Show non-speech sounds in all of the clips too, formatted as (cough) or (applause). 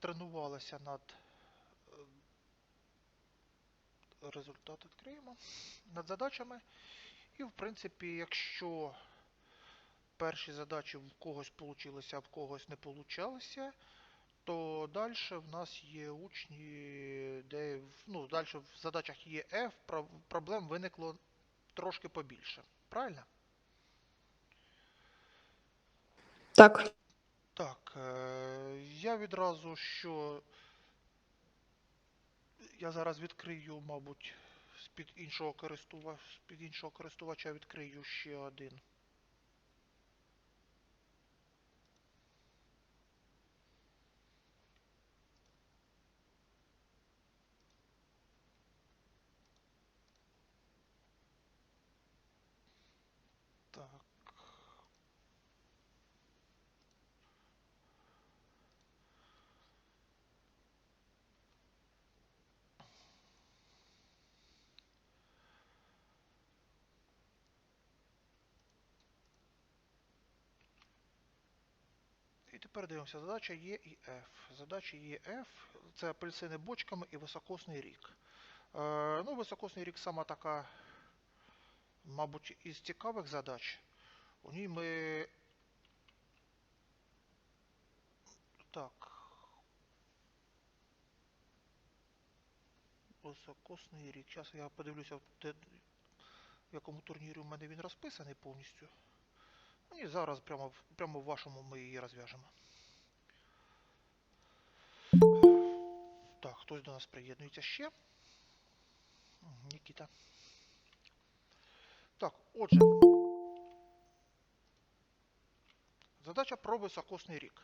тренувалися над е, результат відкриємо, над задачами. І, в принципі, якщо перші задачі в когось получилися, а в когось не получалися, то далі в нас є учні, де ну, далі в задачах є F, проблем виникло трошки побільше. Правильно? Так, Так, е, я відразу що. Я зараз відкрию, мабуть, з-під іншого користувача, з-під іншого користувача відкрию ще один. Так. І тепер дивимося, задача Е і F. Задача і F це апельсини бочками і високосний рік. Е, ну, високосний рік сама така, мабуть, із цікавих задач. У ній ми. Так. Високосний рік. Зараз я подивлюся, де, в якому турнірі у мене він розписаний повністю. І зараз прямо, прямо в вашому ми її розв'яжемо. Так, хтось до нас приєднується ще. Нікіта. Так, отже. Задача про високосний рік.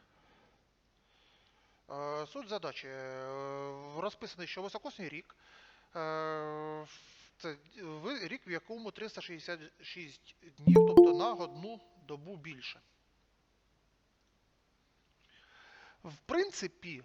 Е, Суть задачі. е, Розписаний, що високосний рік е, це рік, в якому 366 днів, тобто на одну добу більше. В принципі,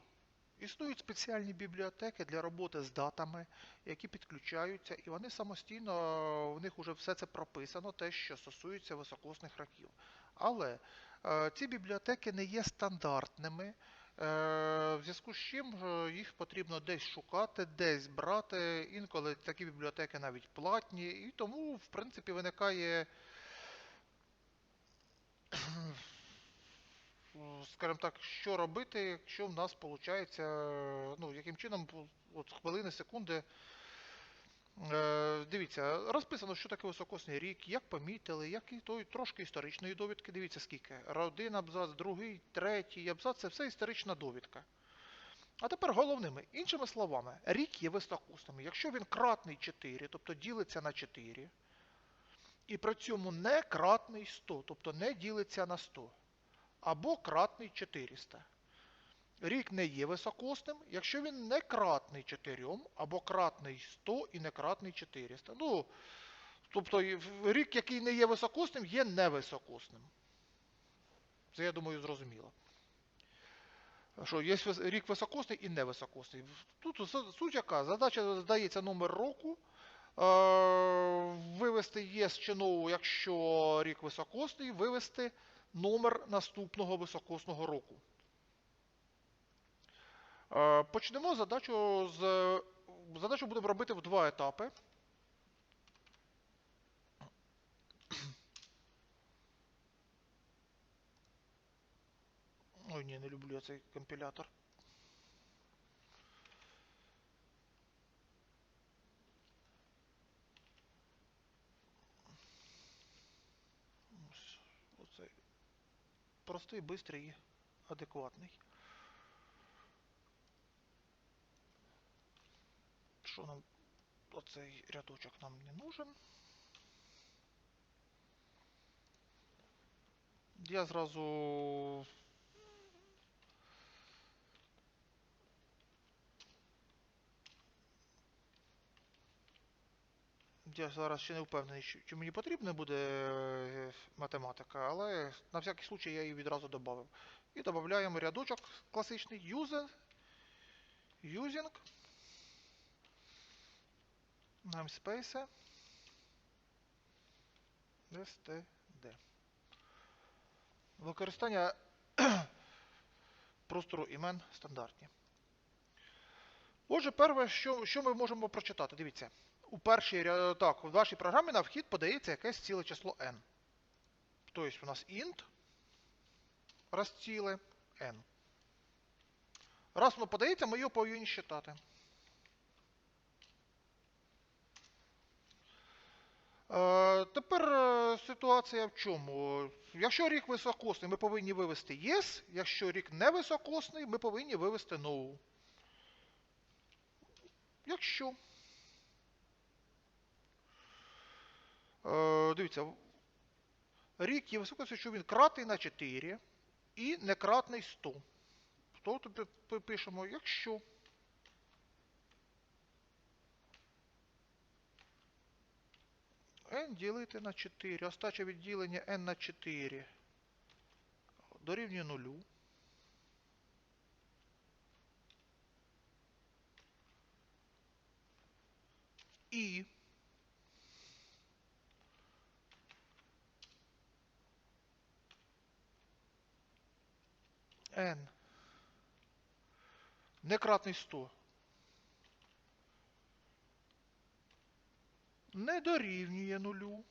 існують спеціальні бібліотеки для роботи з датами, які підключаються, і вони самостійно, в них вже все це прописано, те, що стосується високосних років. Але е, ці бібліотеки не є стандартними, в зв'язку з чим е, їх потрібно десь шукати, десь брати. Інколи такі бібліотеки навіть платні, і тому, в принципі, виникає (clears throat) скажімо так, що робити, якщо в нас виходить, ну, яким чином, от хвилини, секунди. Е, дивіться, розписано, що таке високосний рік, як помітили, як і той трошки історичної довідки. Дивіться скільки. Один абзац, другий, третій абзац це все історична довідка. А тепер головними, іншими словами, рік є високосним. Якщо він кратний 4, тобто ділиться на 4, і при цьому не кратний 100, тобто не ділиться на 100 або кратний 400. Рік не є високосним, якщо він не кратний 4, або кратний 100 і не кратний 400. Ну, тобто рік, який не є високосним, є невисокосним. Це, я думаю, зрозуміло. Що є рік високосний і невисокосний. Тут суть яка? Задача здається номер року. Е, вивести ЄС чи нову, якщо рік високосний, вивести номер наступного високосного року. Е, Почнемо задачу з. Задачу будемо робити в два етапи. Ой, ні, не люблю я цей компілятор. Оцей простий, бистрий і адекватний. Що нам оцей рядочок нам не нужен. Я зразу Я зараз ще не впевнений, чи, мені потрібна буде е, математика, але на всякий случай я її відразу додав. І додаємо рядочок класичний user, using namespace std. Використання (clears throat) простору імен стандартні. Отже, перше, що, що ми можемо прочитати? Дивіться. У першій так, у вашій програмі на вхід подається якесь ціле число n. Тобто у нас int розціле n. Раз воно подається, ми його повинні считати. Тепер е, ситуація в чому? Якщо рік високосний, ми повинні вивести yes, якщо рік не високосний, ми повинні вивести no. Якщо. Е, дивіться, рік є високосний, що він кратний на 4 і не кратний 100. То тут пи- пи- пишемо, якщо. N ділити на 4. Остача відділення n на 4 дорівнює 0. І n некратний 100 не дорівнює нулю.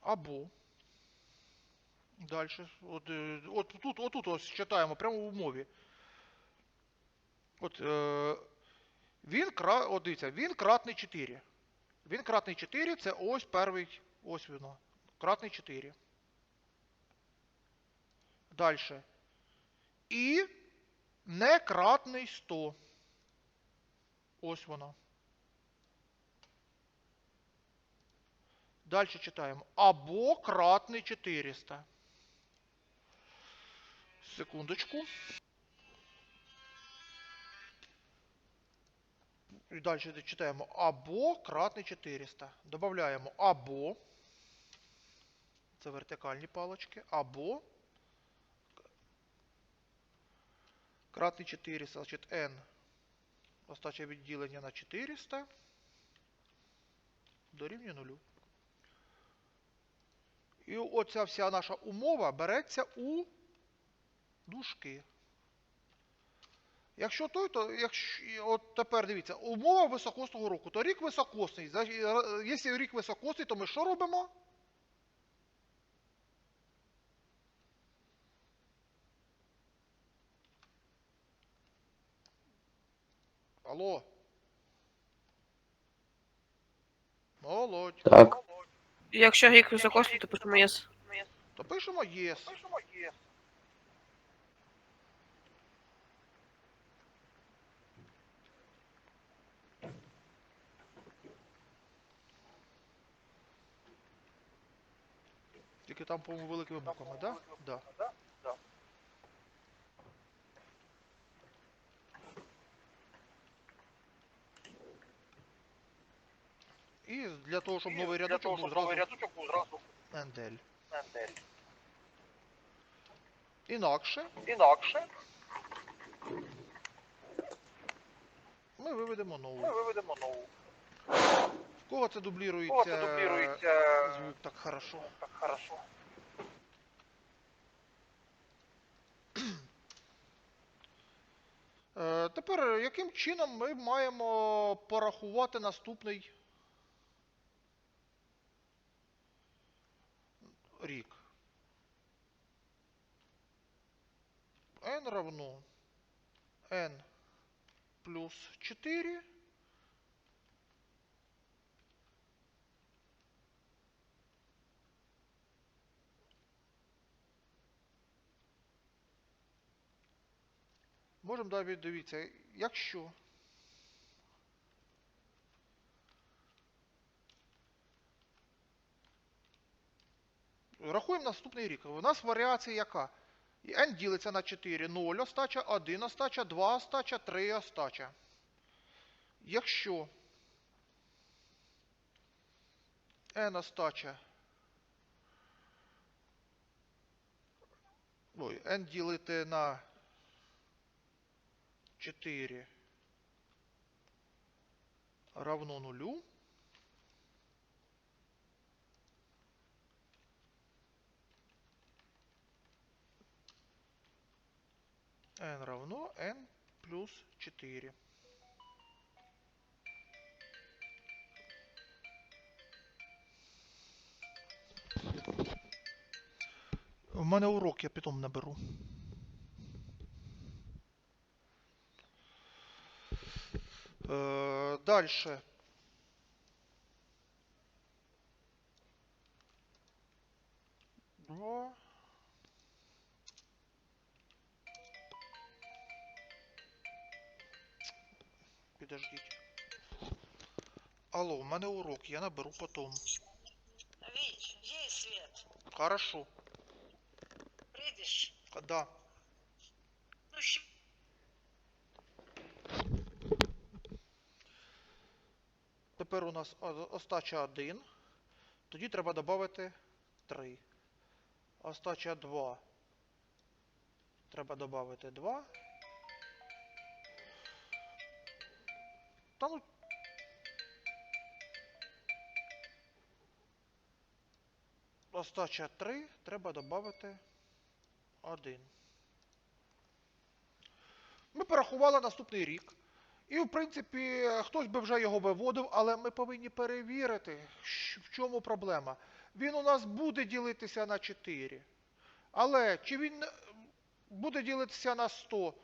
Або. Далі. От, е, от тут, отут ось читаємо прямо в умові. От, е, він, кра... от дивіться, він кратний 4. Він кратний 4 це ось перший, ось воно. Кратний 4. Далі. І некратний 100. Ось воно. Далі читаємо. Або кратний 400. Секундочку. І далі читаємо або кратний 400. Добавляємо або. Це вертикальні палочки. Або кратний 400, значить n. Остача відділення на 400 дорівнює 0. І оця вся наша умова береться у дужки. Якщо той, то якщо, от тепер дивіться, умова високосного року, то рік високосний. Е, Якщо рік високосний, то ми що робимо? Алло. Молодь. Так. Якщо рік високосний, то пишемо єс. То пишемо єс. Тільки там, по-моєму, великими буквами, да? Да. І для того, щоб новий рядочок був зразу Ендель. Інакше Інакше ми виведемо нову. ми виведемо нову. В кого це дублірується, Кого це дублірується звук так хорошо? так хорошо. Е, тепер, яким чином ми маємо порахувати наступний рік? n равно n плюс 4 Можемо далі дивіться, якщо рахуємо наступний рік. У нас варіація яка? N ділиться на 4, 0 остача, 1 остача, 2 остача, 3 остача. Якщо n остача Ой, n ділити на 4 равно нулю. N равно n плюс 4. У мене урок, я потім наберу. Е, дальше. Два. Підождіть. Алло, у мене урок, я наберу потом. Вить, есть свет. Хорошо. Придешь? Да. Ну, щ- Тепер у нас остача 1. Тоді треба додати 3. Остача 2. Треба додати 2. Та. Остача 3. Треба додати 1. Ми порахували наступний рік. І, в принципі, хтось би вже його виводив, але ми повинні перевірити, в чому проблема. Він у нас буде ділитися на 4. Але чи він е, буде ділитися на 100?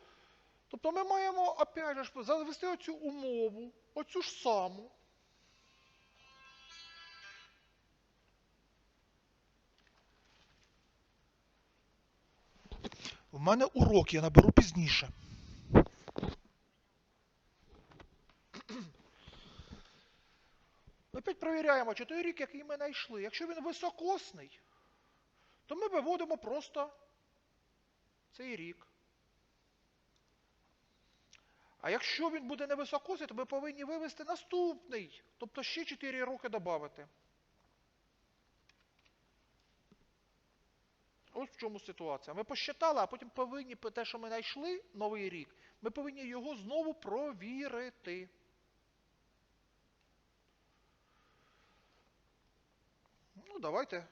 Тобто ми маємо, опять же, завести оцю умову, оцю ж саму. У мене урок, я наберу пізніше. Опять перевіряємо, чи той рік, який ми знайшли. Якщо він високосний, то ми виводимо просто цей рік. А якщо він буде невисокосний, то ми повинні вивести наступний. Тобто ще 4 роки додати. Ось в чому ситуація. Ми посчитали, а потім повинні те, що ми знайшли, новий рік, ми повинні його знову провірити. Ну, давайте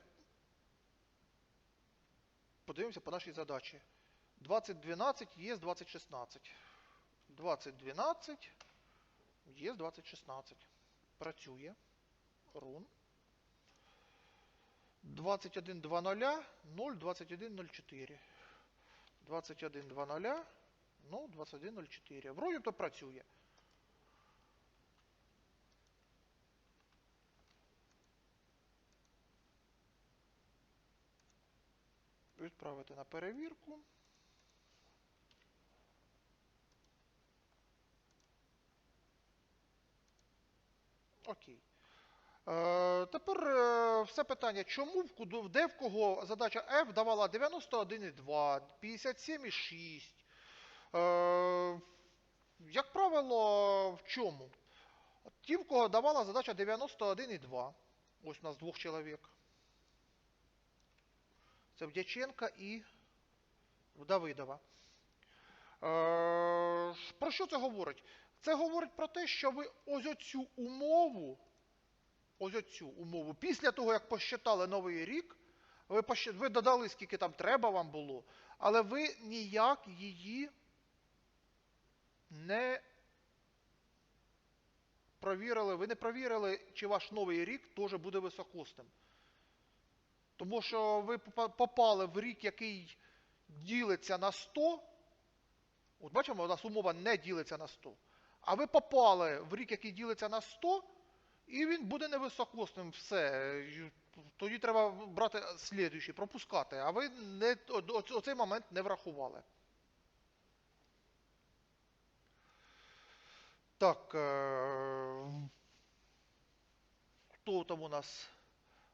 подивимося по нашій задачі. 2012 ЄС 2016. 2012 ЄС 2016. Працює. Рун. 21.00 02104. 21.00 02104. Вроді то працює. Відправити на перевірку. Окей. Е, тепер е, все питання, чому в де в кого задача F давала 91,2, 57,6. Е, як правило, в чому? Ті, в кого давала задача 91,2. Ось у нас двох чоловік. Це Вдяченка і Давидова. Е, про що це говорить? Це говорить про те, що ви ось оцю умову, ось оцю умову, після того, як посчитали новий рік, ви, пощ- ви додали, скільки там треба вам було, але ви ніяк її не провірили, ви не провірили, чи ваш новий рік теж буде високосним. Тому що ви попали в рік, який ділиться на 100. От бачимо, у нас умова не ділиться на 100. А ви попали в рік, який ділиться на 100, і він буде невисокосним. Все. Тоді треба брати слідуючий, пропускати. А ви не, оцей момент не врахували. Так. Е- хто там у нас?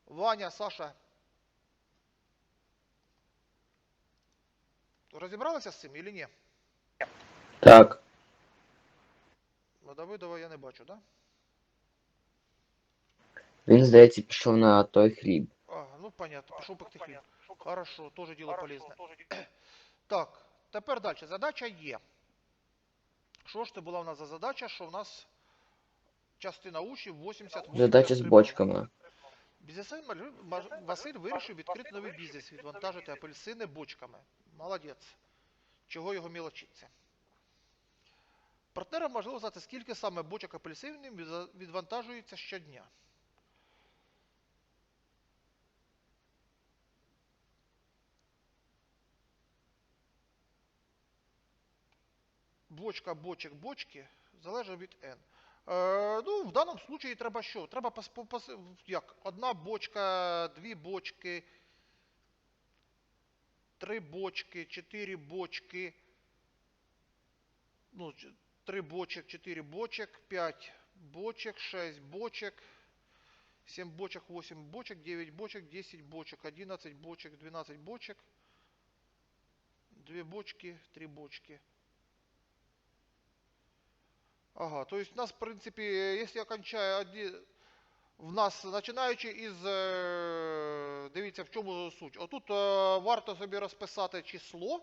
Ваня, Саша. Розібралися з цим чи ні? Так, Ну, Давидова я не бачу, да? він, здається, пішов на той хліб. А, ну понятно, пішов пекти хліб. Хорошо, теж діло полезне. Так, тепер далі. Задача є. Що ж це була в нас за задача, що в нас частина учнів 88 Задача з бочками. Бізнесмен Василь вирішив відкрити новий бізнес, відвантажити апельсини бочками. Молодець. чого його мілочиться. Партнерам важливо знати, скільки саме бочок апельсинів відвантажується щодня. Бочка, бочек, бочки залежить від N. Е, ну, в даному случаї треба що? Треба пос, пос- як? Одна бочка, дві бочки, три бочки, чотири бочки. Ну, ч- три бочек, чотири бочек, п'ять бочек, шесть бочек, сім бочек, восемь бочек, девять бочек, десять бочек, одиннадцать бочек, двенадцать бочек, две бочки, три бочки. Ага, то есть у нас, в принципе, если я кончаю в нас, починаючи із, е, дивіться, в чому суть. Отут е, варто собі розписати число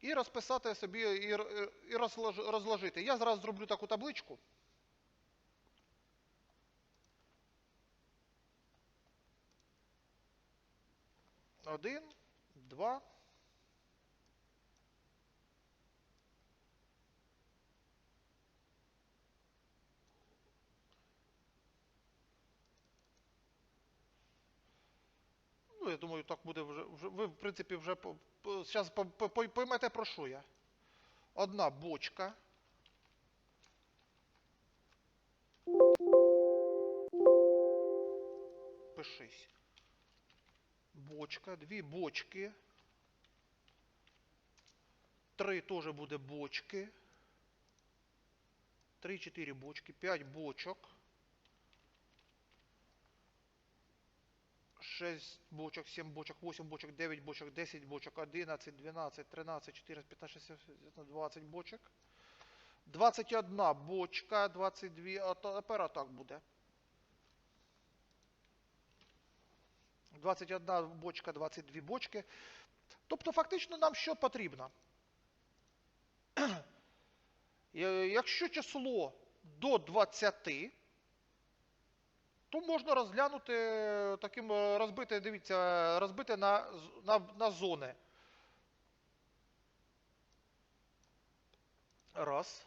і розписати собі і, розложити. Я зараз зроблю таку табличку. Один, два. Ну, я думаю, так буде вже. вже ви, в принципі, вже зараз поймете про що я. Одна бочка. Пишись. Бочка, дві бочки. Три теж буде бочки. Три-чотири бочки, п'ять бочок. 6 бочок, 7 бочок, 8 бочок, 9 бочок, 10 бочок, 11, 12, 13, 14, 15, 16, 20 бочок. 21 бочка, 22, а тепер так буде. 21 бочка, 22 бочки. Тобто фактично нам що потрібно? (clears throat) Е, Якщо число до 20, то можна розглянути е, таким е, розбити, дивіться, розбити на, на, на зони. Раз.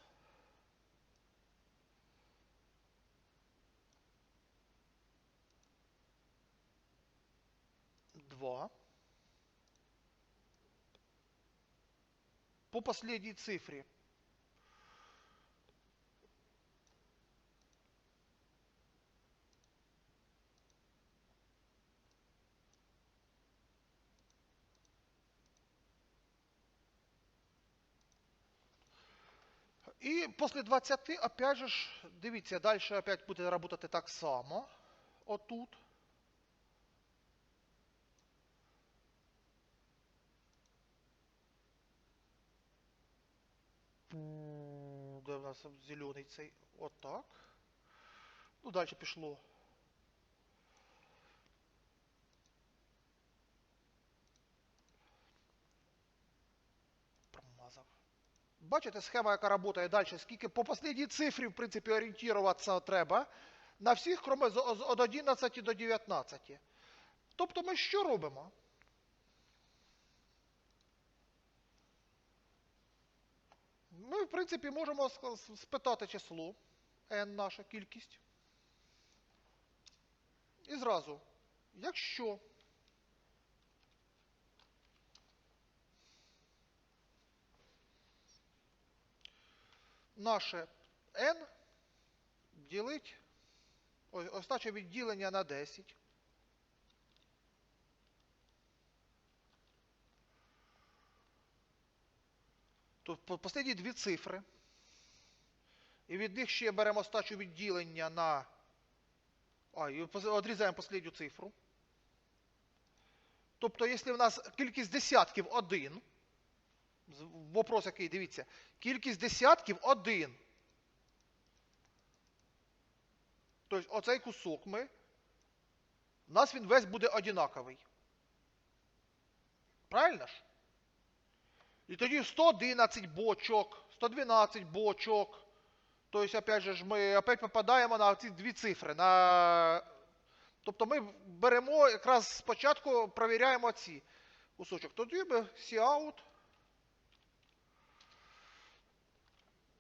Два. По последней цифре. І після 20, опять же дивіться, далі опять буде працювати так само. Отут. Де в нас зелений цей? Отак. Ну, далі пішло. Бачите, схема, яка працює далі, скільки по останній цифрі, в принципі, орієнтуватися треба на всіх, кроме з з- 11 до 19. Тобто ми що робимо? Ми, в принципі, можемо спитати число, n наша кількість. І зразу, якщо наше n ділить ось, остаче відділення на 10. Тут по- останні дві цифри. І від них ще беремо остачу відділення на. А, і пос- відрізаємо останню цифру. Тобто, якщо в нас кількість десятків 1, з- вопрос який, дивіться, кількість десятків 1. Тобто оцей кусок ми. У нас він весь буде одинаковий. Правильно ж? І тоді 111 бочок, 112 бочок. Тобто, опять же ми опять попадаємо на ці дві цифри. На... Тобто ми беремо якраз спочатку провіряємо ці кусочок. Тоді ми cout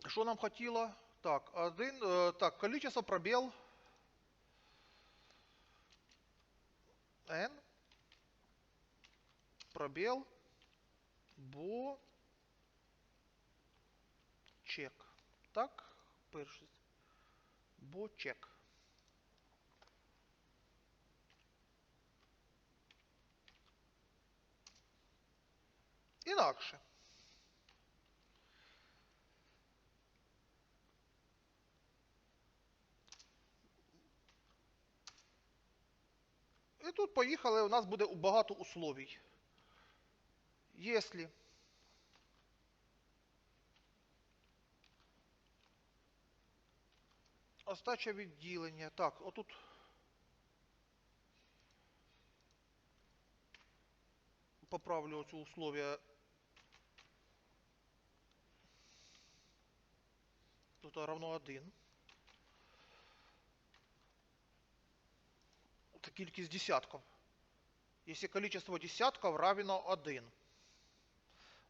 Що нам хотіло? Так, один, е, так, количество пробел n пробел бо чек. Так, перший. Бо чек. Інакше. І тут поїхали, у нас буде багато условій. Если остача відділення. Так, отут. Поправлю оцю условия. Тут равно 1. Кількість десятков. Если количество десятков равно 1.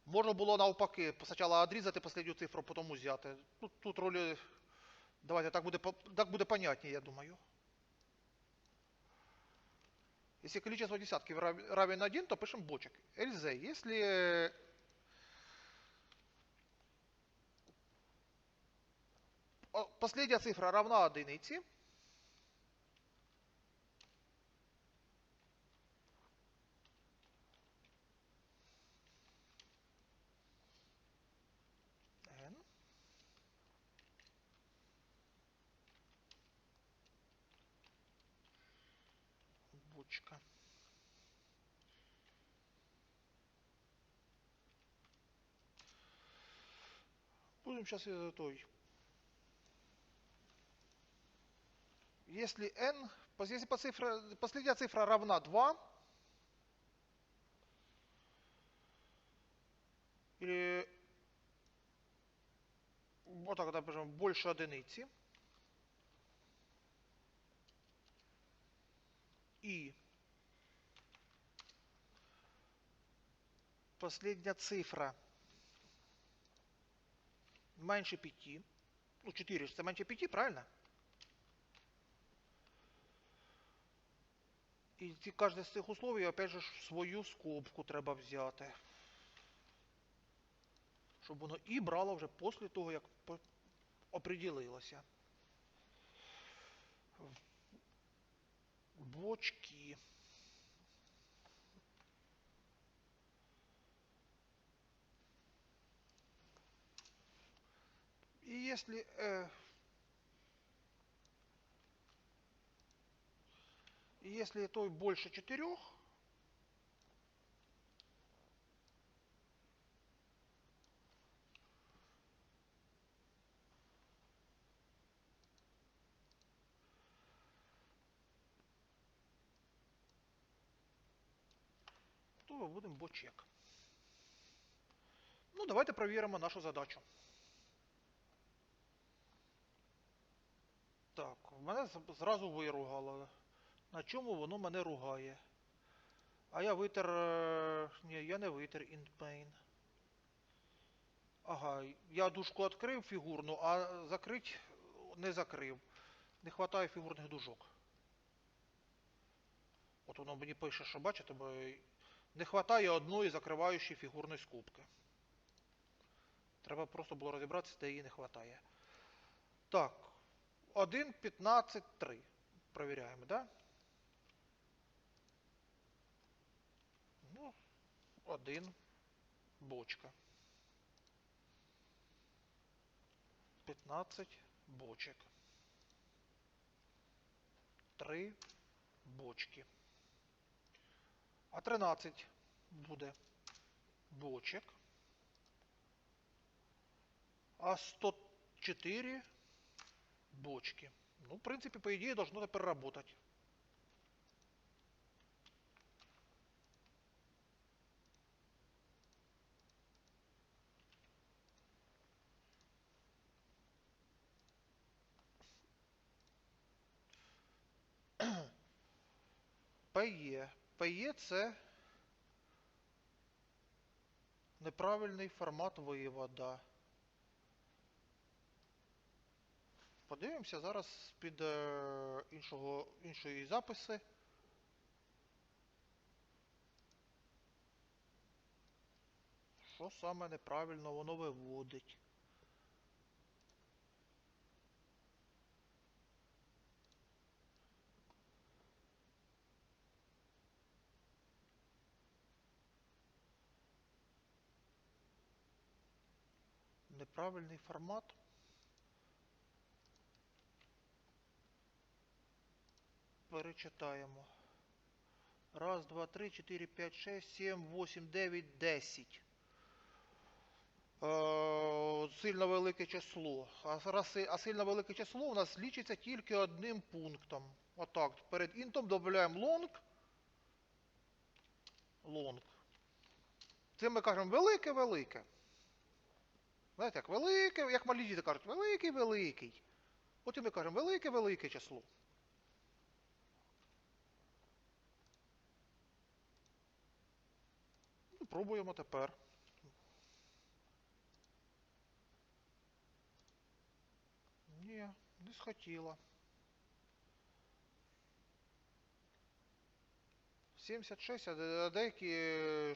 Можна було навпаки, спочатку відрізати останню цифру, потім взяти. Тут, тут ролі. Давайте так буде, так буде понятнее, я думаю. Если количество десятков рав- равен 1, то пишем бочек. ЛЗ. Если последняя цифра равна одиниці, Будем сейчас из той. Если n, если по цифра, последняя цифра равна 2, или вот так, например, больше одиниці, и последняя цифра менше 5. Ну, 4 ж це менше 5, правильно? І ці, кожне з цих условий, опять же, свою скобку треба взяти. Щоб воно і брало вже після того, як оприділилося. Бочки. И если э, и если той больше четырех, то ми будемо бочек. Ну, давайте перевіримо нашу задачу. Так, мене зразу виругало. На чому воно мене ругає? А я витер. е, Ні, я не витер pain. Ага, я дужку відкрив фігурну, а закрить не закрив. Не вистачає фігурних дужок. От воно мені пише, що бачите, бо не вистачає одної закриваючої фігурної скобки. Треба просто було розібратися, де її не вистачає. Так, 1, 15, 3. Провіряємо, да? Ну, 1 бочка. 15 бочек. 3 бочки. А 13 буде бочек. А 104 бочки. Ну, в принципе, по идее, должно это переработать. ПЕ. ПЕ це неправильний формат вивода. Подивимося зараз під е, іншого, іншої записи. Що саме неправильно воно виводить? Неправильний формат. Перечитаємо. Раз, два, три, чотири, п'ять, шесть, сім, восім, дев'ять, десять. Е, Сильно велике число. А, сильно велике число у нас лічиться тільки одним пунктом. Отак. Перед інтом додаємо long. Long. Це ми кажемо велике-велике. Знаєте, як велике, як малі діти кажуть, великий-великий. От і ми кажемо велике-велике число. Ну, Пробуємо тепер. Ні, не схотіла. 76, а деякі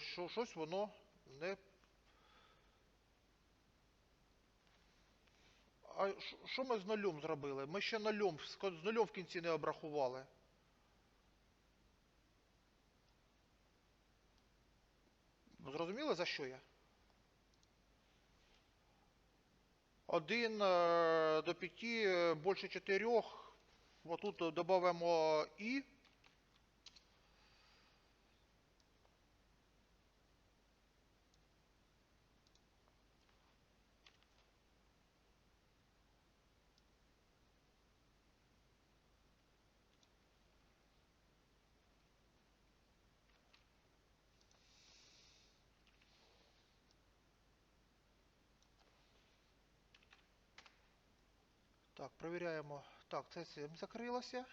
що, щось воно не. А що ми з нульом зробили? Ми ще нульом, з нульом в кінці не обрахували. Зрозуміли за що я? 1 до 5 більше 4. Отут додамо і. Так, перевіряємо. Так, це цим закрилося.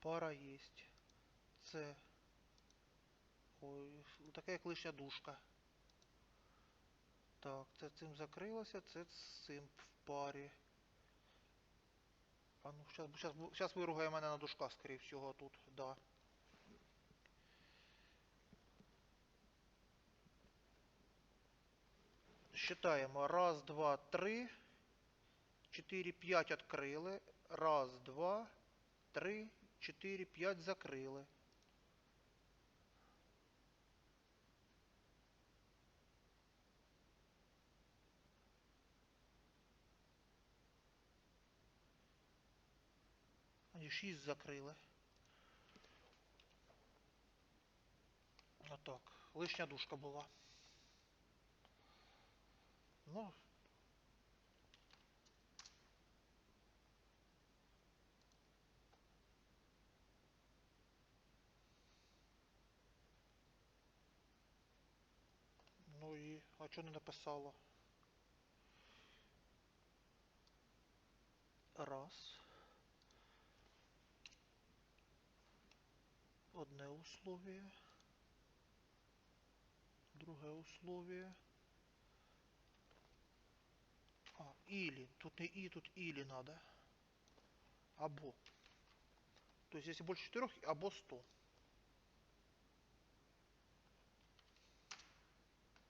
Пара есть. Це. Ой, така як лишня дужка. Так, це цим закрилося, це цим в парі. А ну, щас виругає мене на дужках, скоріше всього, тут, да. Считаємо. Раз, два, три. Чотири, п'ять відкрили. Раз, два, три, чотири, п'ять закрили. Ані шість закрили. Отак. Лишня дужка була. Ну. Ну і, а чого не написало? Раз. Одне условие. Друге условие. А, или. Тут не и, тут или надо. Або. То есть, если больше четырех, або 100.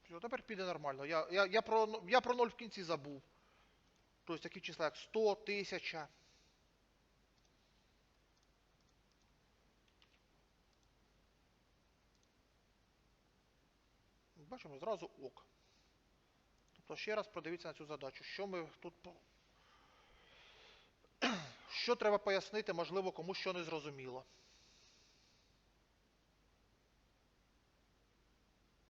Все, тепер піде нормально. Я, я, я, про, я про 0 в кінці забув. Тобто такі числа, як 100, 1000. Бачимо, зразу ок. Тобто ще раз подивіться на цю задачу. Що ми тут. (clears throat) Що треба пояснити, можливо, комусь що не зрозуміло.